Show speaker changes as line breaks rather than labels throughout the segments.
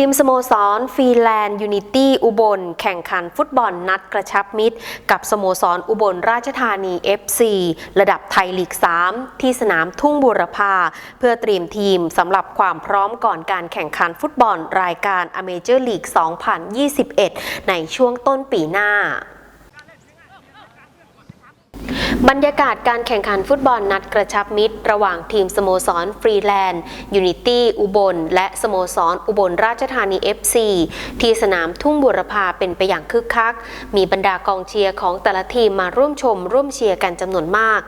ทีมสโมสรฟรีแลนด์ยูนิตี้อุบล แข่งขันฟุตบอลนัดกระชับมิตร กับสโมสรอุบลราชธานี FC ระดับไทยลีก 3 ที่สนามทุ่งบุรพา เพื่อเตรียมทีมสำหรับความพร้อมก่อนการแข่งขันฟุตบอลรายการอเมเจอร์ลีก 2021 ในช่วงต้นปีหน้า บรรยากาศการแข่งขันฟุตบอลนัดกระชับมิตร ระหว่างทีมสโมสรฟรีแลนด์ยูนิตี้อุบล และสโมสรอุบลราชธานี FC ที่สนามทุ่งบุรพาเป็นไปอย่างคึกคัก มีบรรดากองเชียร์ของแต่ละทีมมาร่วมชม ร่วมเชียร์กันจำนวนมาก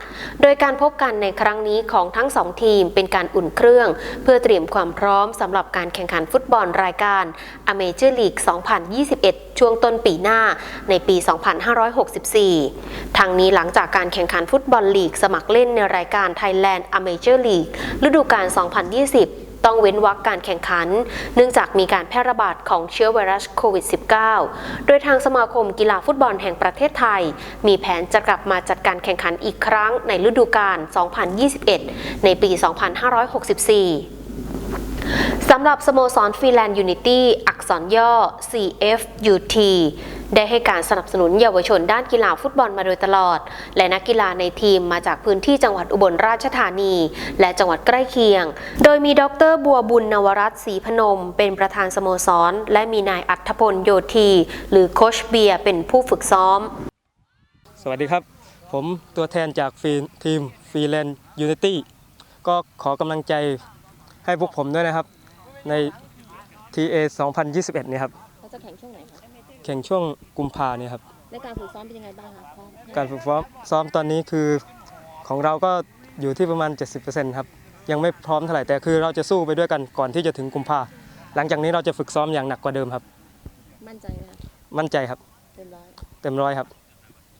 โดยการพบกันในครั้งนี้ของทั้งสองทีมเป็นการอุ่นเครื่อง เพื่อเตรียมความพร้อมสำหรับการแข่งขันฟุตบอลรายการอเมเจอร์ลีก 2021 ช่วงต้นปีหน้าในปี 2564 ทางนี้หลังจากการแข่งข่งขันฟุตบอลลีกสมัครเล่นในรายการ Thailand Amateur League ฤดูกาล 2020ต้องเว้นวรรคการแข่งขัน เนื่องจากมีการแพร่ระบาดของเชื้อไวรัสโควิด -19 โดยทางสมาคมกีฬาฟุตบอลแห่งประเทศไทย มีแผนจะกลับมาจัดการแข่งขันอีกครั้งในฤดูกาล 2021 ในปี 2564สำหรับสโมสรฟรีแลนด์ยูนิตี้อักษรย่อ CFUT ได้ให้การสนับสนุนเยาวชนด้านกีฬาฟุตบอลมาโดยตลอด และนักกีฬาในทีมมาจากพื้นที่จังหวัดอุบลราชธานี และจังหวัดใกล้เคียง โดยมีดรบัวบุญนวรัตน์ศรีพนม เป็นประธานสโมสร และมีนายอัธพลโยธี หรือโคชเบียร์เป็นผู้ฝึกซ้อม
สวัสดีครับ ผมตัวแทนจากฟีทีมฟรีแลนด์ยูนิตี้ก็ขอกำลังใจให้พวกผมด้วยนะครับใน TA 2021 นี่ครับ
เราจะแข่งช่วงไหนคะ
แข่งช่วงกุมภาเนี่ยครับ
ในการฝึกซ้อมเป็นยังไงบ้างคะพ่อ
การฝึกซ้อมซ้อมตอนนี้คือของเราก็อยู่ที่ประมาณ 70%ครับ ยังไม่พร้อมเท่าไหร่แต่คือเราจะสู้ไปด้วยกันก่อนที่จะถึงกุมภาหลังจากนี้เราจะฝึกซ้อมอย่างหนักกว่าเดิมครับ
มั่นใจไหมคะ
มั่นใจครับ
เต็มร้อย
เต็มร้อยครับ